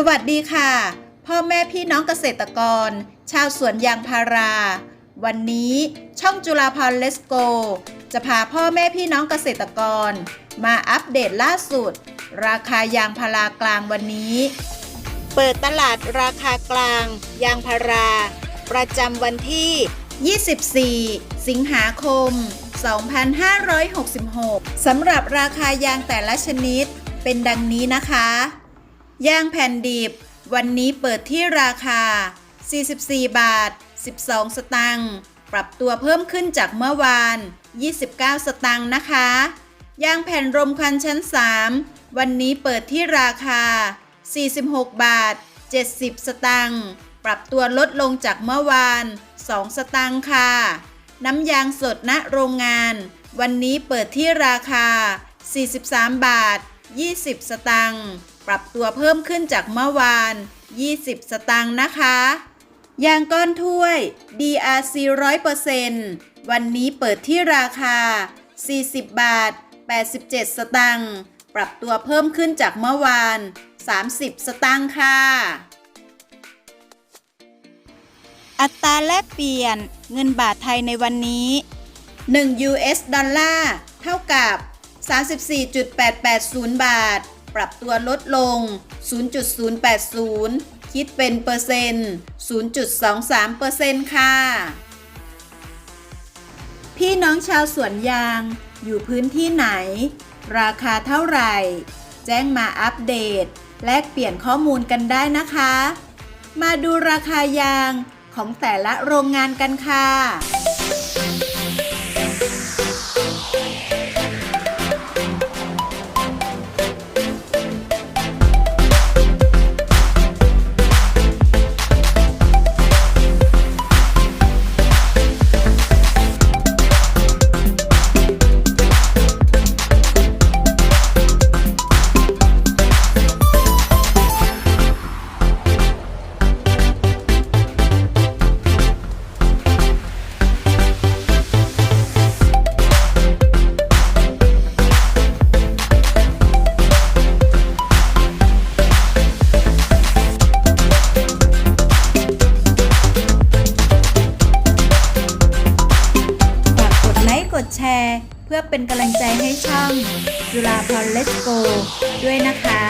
สวัสดีค่ะ พ่อแม่พี่น้องเกษตรกร ชาวสวนยางพารา วันนี้ช่องจุฬาพรเลสโก จะพาพ่อแม่พี่น้องเกษตรกร มาอัปเดตล่าสุด ราคายางพารากลางวันนี้ เปิดตลาดราคากลาง ยางพารา ประจำวันที่ 24 สิงหาคม 2566 สำหรับราคายางแต่ละชนิดเป็นดังนี้นะคะ ยางแผ่นดิบ วันนี้เปิดที่ราคา 44 บาท 12 สตังค์ปรับตัวเพิ่มขึ้นจากเมื่อวาน 29 สตังค์นะคะยางแผ่นรมควันชั้น 3 วันนี้เปิดที่ราคา 46 บาท 70 สตังค์ปรับตัวลดลงจากเมื่อวาน 2 สตังค์ค่ะ น้ำยางสดณโรงงาน วันนี้เปิดที่ราคา 43 บาท 20 สตังค์ปรับตัวเพิ่มขึ้นจากเมื่อวาน 20 สตังค์นะคะยางก้อนถ้วย DRC 100%วันนี้เปิดที่ราคา 40 บาท 87 สตังค์ปรับตัวเพิ่มขึ้นจากเมื่อวาน 30 สตังค์ค่ะ อัตราแลกเปลี่ยนเงินบาทไทยในวันนี้ 1 US ดอลลาร์ 34.880 บาท ปรับตัวลดลง 0.080 คิดเป็นเปอร์เซ็นต์ 0.23เปอร์เซ็นต์ค่ะ พี่น้องชาวสวนยางอยู่พื้นที่ไหน ราคาเท่าไหร่ แจ้งมาอัปเดต แลกเปลี่ยนข้อมูลกันได้นะคะ มาดูราคายางของแต่ละโรงงานกันค่ะ แชร์ เพื่อเป็นกำลังใจให้ช่องจุฬาพรเลสโกด้วยนะคะ